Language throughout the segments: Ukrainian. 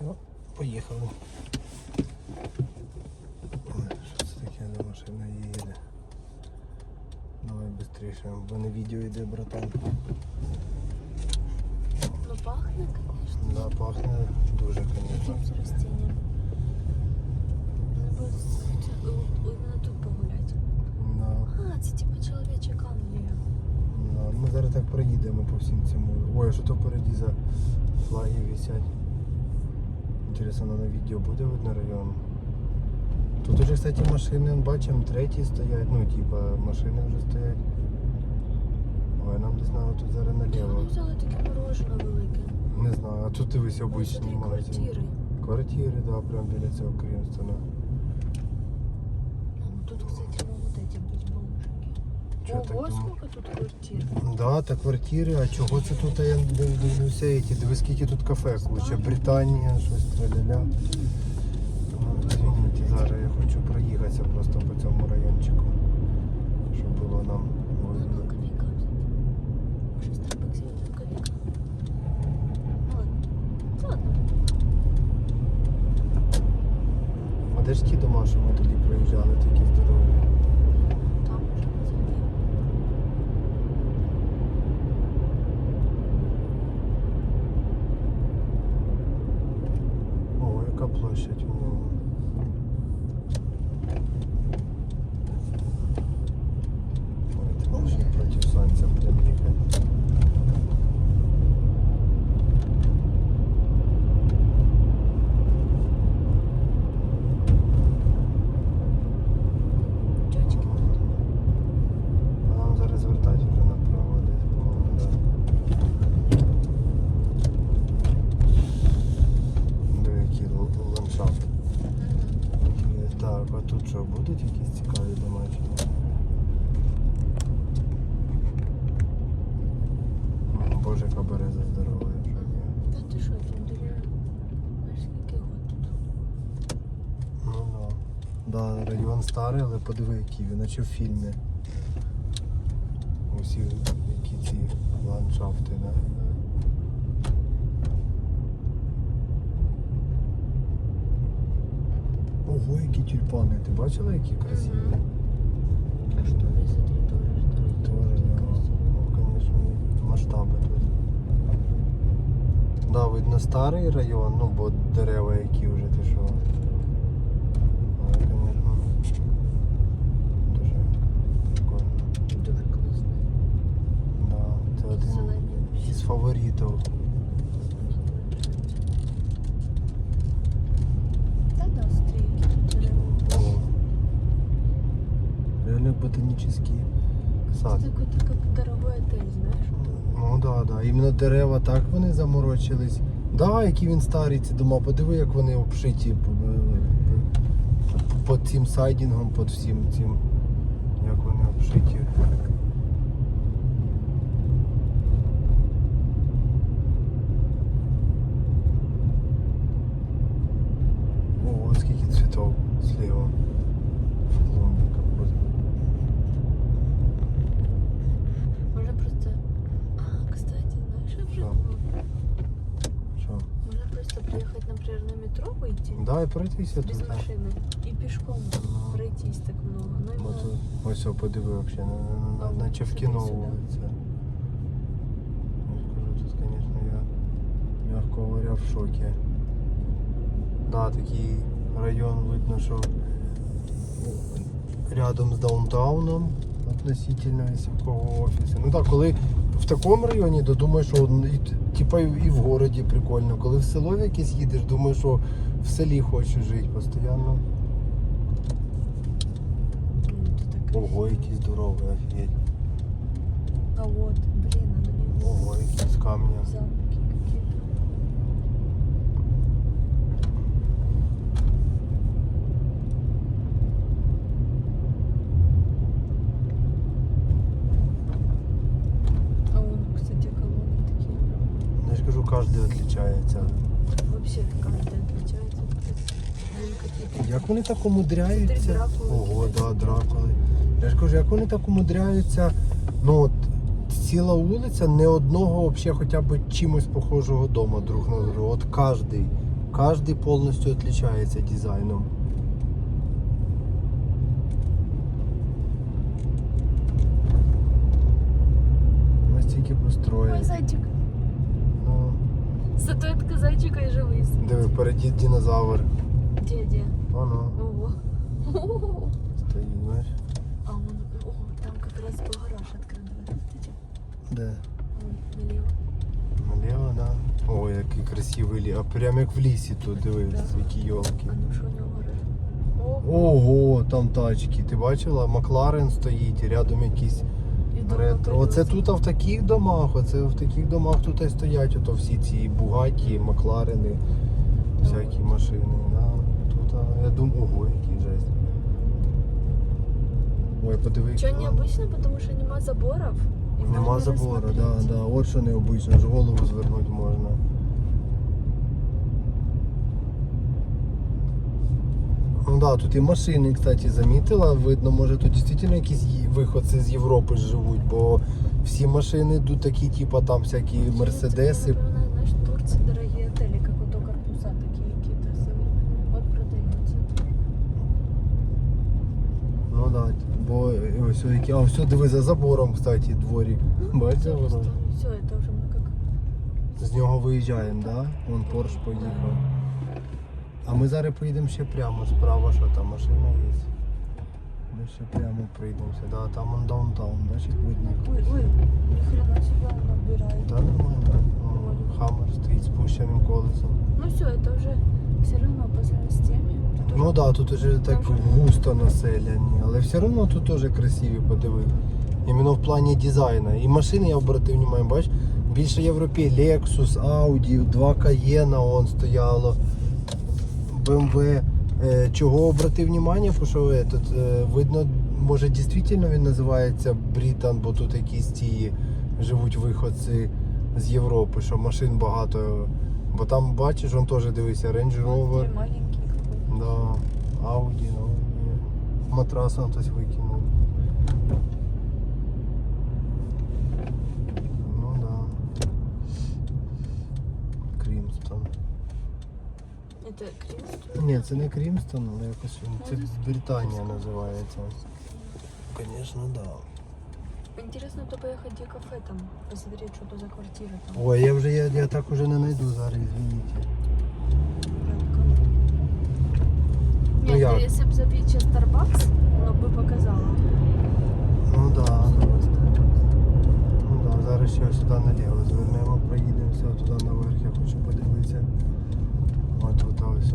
Все, поїхали. Ой, що це таке за машина їде? Давай швидше, бо не відео йде, братан. Ну пахне, конечно. Да, пахне дуже, з- от тут А, це типу чоловіча Англія. да. Ми зараз так проїдемо по всім цим. Ой, що то впереді за флаги висять? Інтересно, на відео буде видно район. Тут уже, кстати, машини, бачимо, треті стоять, ну, типа, машини вже стоять. Ой, нам десь треба тут зараз наліво. вони взяли таке морожене велике? Не знаю, а тут дивись обичні магазини. квартири. Квартири, да, прямо біля цього Крімстона. А, ну тут, кстати, могут эти быть бомжики. Чо так сколько тут квартир. Да, та квартири, а чого це тут я див- дивлюся, які, диви, скільки тут кафе куча. Британія, щось траляля. Ну, зараз я хочу проїхатися просто по цьому райончику. Щоб було нам видно. ну. А де ж ті дома, що ми тоді проїжджали, такі здорові? Там може зайти. О, яка площадь у нього. Ой, ти можеш проти сонця прям їхати. Дядьки тут. А нам зараз звертати вже направо десь, по-моєму, да. Диви, який л- ландшафт. Так, а тут що, будуть якісь цікаві домашні? Боже, яка береза здорова. Та ти що, там дуже... Скільки год тут? Ну да. Да, район старий, але подиви, який він, наче в фільмі. Усі які ці ландшафти, да. Ого, які тюльпани, ти бачила, які красиві? А смотри, тоже что Тоже. Ну, конечно, масштаби тут. Да, видно старий район, ну, бо дерева які вже ти що. Але, дуже прикольно. Дуже класно. Да, це один із фаворитів. Та да, смотри, які тут дерева. О. Реально ботанический Это сад. какой-то как дорогой отель, знаешь? Ну да, да. Іменно дерева так вони заморочились. Да, які він старий, ці дома. Подиви, як вони обшиті п- п- під цим сайдінгом, під всім цим. Як вони обшиті. Ого, скільки цвітов. В клумбі капот. Можно просто... А, кстати, знаешь, я Что? придумала? Що? Можно просто приехать, на метро выйти Да, і пройтися тут. да. машины и пешком Ну. пройтись так много. Ну, От, именно... ось о, подиви вообще, на, на, на, наче в кіно сюди. вулиця. Я ж кажу, тут, звісно, я, м'яко говоря, в шокі. Да, такий район видно, що рядом з даунтауном относительно високого офісу. Ну так, коли в такому районі, то думаєш, що типа і в городі прикольно. Коли в село в якесь їдеш, думаєш, що в селі хочеш жити постійно. Ого, який здоровий, офігеть. А от, блін, а мені. Ого, якісь з камня. замки какие-то. А вон, кстати, колонны такие прям. Ну, Я ж кажу, кожен відрізняється. Вообще каждая отличается. Блин, какие-то. Як вони так умудряються? Ого, да, дракули. Я ж кажу, як вони так умудряються, ну от ціла вулиця, не одного взагалі хоча б чимось похожого дома друг на друга. От кожний. Кожний повністю відрізняється дизайном. Ми стільки построїли. Ой, зайчик. Ну, Статуэтка зайчика и живый. диви, впереді динозавр. Где, где? Воно Ого. стоїть, знаєш. А он, о, там как раз был гараж открыт. Видите? Де? Вон, налево. Наліво, да. Ой, який красивий ліс. А прям як в лісі тут, дивись, Да. які йолки. А ну? Ого. Ого, там тачки. Ти бачила? Макларен стоїть, і рядом якісь ретро. Оце тут а в таких домах, оце в таких домах тут і стоять ото всі ці Бугаті, Макларени, всякі машини. Да. Тут, я думаю, ого, який жесть. Ой, подиви. Что необычно, потому что нема заборов. и Нема можно забору, да, рассмотреть. да. От що необично, ж голову звернути можна. Ну да, тут і машини, кстати, замітила. Видно, може тут дійсно якісь є- виходці з Європи живуть, бо всі машини тут такі, типа там всякі мерседеси. знаешь, в Турции Ну да, бо е, ось які. А все, диви за забором, кстати, дворі. Бачите, воно? Все, это уже мы как... З нього виїжджаємо, да? Вон Порш поїхав. А ми зараз поїдемо ще прямо справа, що там машина є. Ми ще прямо прийдемося. Да, там он даунтаун, бачиш, видно. Ой, ой, ни хрена себе он набирает. Та нормально. О, Хаммер стоїть з пущеним колесом. Ну все, это уже все равно по сравнению с теми. Тут Ну так, да, тут уже так густо населені, але все одно тут теж красиві подиви. Іменно в плані дизайну. І машини я обратив увагу, бачиш, більше європей, Lexus, Audi, два Cayenne он стояло, BMW. Е, Чого обратив увагу, що этот, е, видно, може дійсно він називається Британ, бо тут якісь ті живуть виходці з Європи, що машин багато. Бо там бачиш, он теж дивися, Range Rover. Да, Ауді, ну. ні. Матрас он хтось викинув. Ну да. Крімстон. Это Кримстон? Ні, це не Крімстон, але якось він. Це Британія називається. Звісно, да. Интересно, то поехать где кафе там, посмотреть, что то за квартира там. Ой, я вже я, я так уже не знайду зараз, извините. Ну, Нет, як? если бы забить Starbucks, оно бы показало. Ну да. Ну да, зараз ще сюди наліво звернемо, проїдемося туди наверх, я хочу подивитися. Ось тут ось.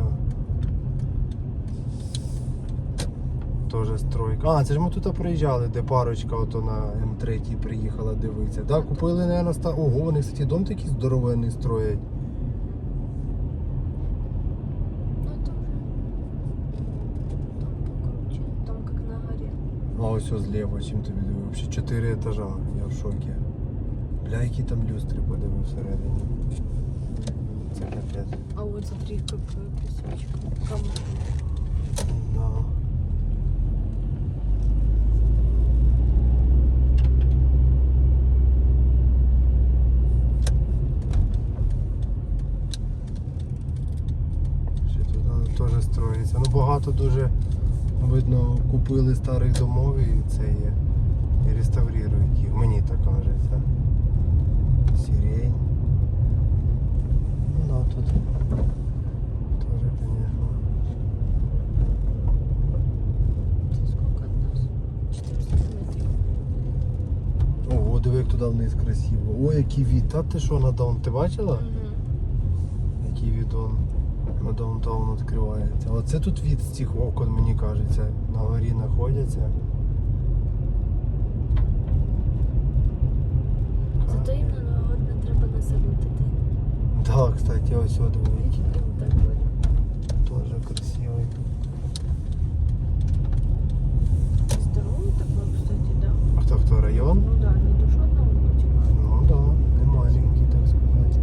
Тоже стройка. А, це ж ми тут проїжджали, де парочка ото на М3 приїхала дивитися. Да, купили, наверное, ста... Ого, вони, кстати, дом такий здоровенний строять. А ось ось зліва, чим тобі дивив. Взагалі 4 етажа, я в шокі. Бля, які там люстри подивив всередині. Це капець. А вот смотри, песочек. Камни. Да. Ще тут теж строїться. Ну багато дуже видно купили старих домов і це є. І реставрують їх. Мені так кажеться. Сирень. Ну да, тут теж, звісно. Это сколько от нас? 400 метров. Ого, диви, як туди вниз красиво. Ой, який від. Та ти що на даун? Ти бачила? Мгм. Який від он на даунтаун відкривається. Оце тут від цих окон, мені кажеться, на горі знаходяться. Зато їм на не треба насолодити. Так, кстати, ось от говорю. теж красивий. Здоровый такой, кстати, да. А хто хто район? Ну да, не то, что одна улочка. Ну да, не маленький, так сказати.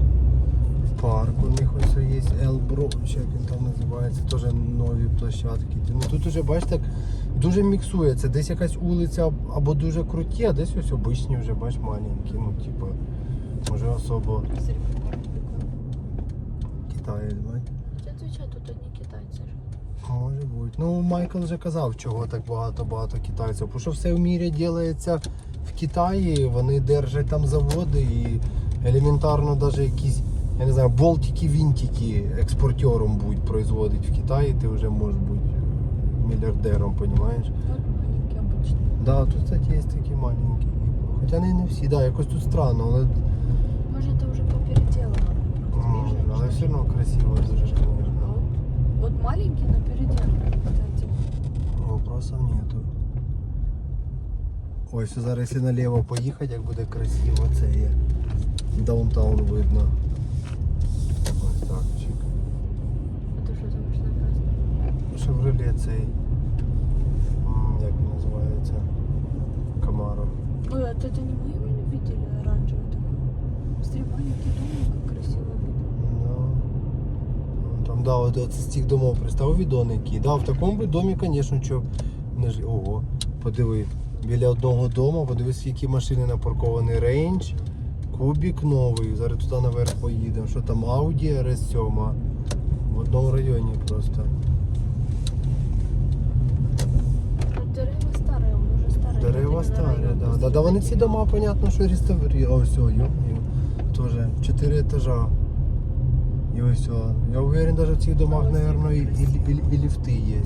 Парк у них ось є Елбро, чи як він там називається, теж нові площадки. Ну тут уже бачите, так дуже міксується. Десь якась вулиця або дуже круті, а десь ось обичні вже бач маленькі. Ну, типу, може особо Смотри, прикольно, прикольно. Китаєць, бач. Ну, Майкл вже казав, чого так багато-багато китайців. Тому що все в мірі ділається в Китаї, вони держать там заводи і елементарно навіть якісь, я не знаю, болтики, вінтики експортером будуть производити в Китаї, ти вже можеш бути мільярдером, розумієш? Вот маленький обычный. Да, тут, кстати, є такі маленькі. Хоча не, не всі, да, якось тут странно, але, Может, это уже попеределано. м, Видишь, але что все одно красиво дуже, звісно. Вот, вот маленький, но переделанный, кстати. Вопросов нету. Ой, все зараз якщо наліво поїхати, як буде красиво, це є. Даунтаун видно. Шевроле цей. м, Як він називається? Камаро. Ой, а это не мы его не видели оранжевый такой? Смотри, маленький домик, как красиво видно. Ну, ну, Там, да, от, от з цих домов представ відони які. Да, в такому би домі, звісно, що не ж. Ого, подиви. Біля одного дому, подивись, які машини напарковані. Рейндж, кубік новий. Зараз туди наверх поїдемо. Що там Audi RS7 в одному районі просто. старый. Дерева Вот именно старі, район да. после Да, да, вони ці этого. дома, понятно, що реставрі. О, все, йо, Тоже 4 етажа. І ось, о. я уверен, даже в цих домах, Але наверное, і, красиво. і, і, і ліфти є.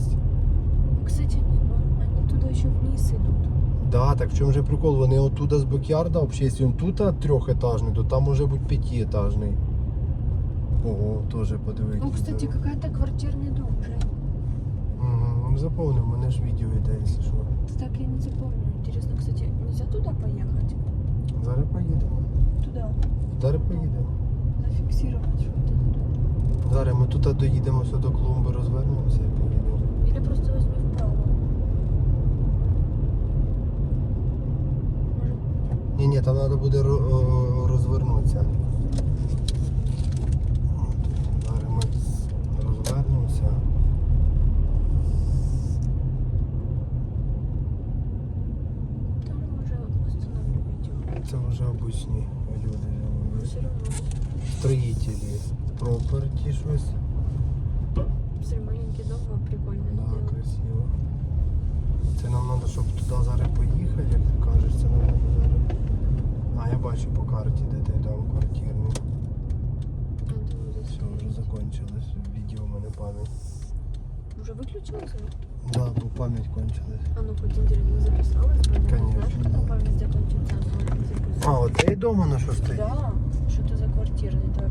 Кстати, они, они туда еще вниз идут. Да, так в чому же прикол? Вони оттуда з бакярда, взагалі, якщо він тут а, трьохетажний, то там може бути п'ятиетажний. Ого, теж подивитися. Ну, кстати, какая-то квартирный дом, Жень. Запомнив, у мене ж відео йде, якщо що. Так я не запомню. Интересно, кстати, нельзя туда поехать? Зараз поїдемо. Туда. Зараз поїдемо. Зафиксировать что-то. Зараз ми тут доїдемо все до клумби, розвернемося і поїдемо. Или просто возьми вправо. Ні, ні, там треба буде ро- о, розвернутися. От, Зараз ми розвернемося. там уже остановлю вже обичні люди. Но. Строїтелі. Проперті щось. Смотри, маленький дом, а прикольно Да, красиво. Це нам треба, щоб туди зараз поїхати, як ти кажеш, це нам треба зараз. А, я бачу по карті, де ти вот здесь Все, вже закончилось. Відео в мене пам'ять. Уже выключился? Да, бо пам'ять кончилась. А ну хоть интересно, записалась? бы, наверное, Конечно, Знаешь, когда да. память закончится? а, ну, не записалась. А, оцей дома на що стоїть? Да, что это за квартирный? Давай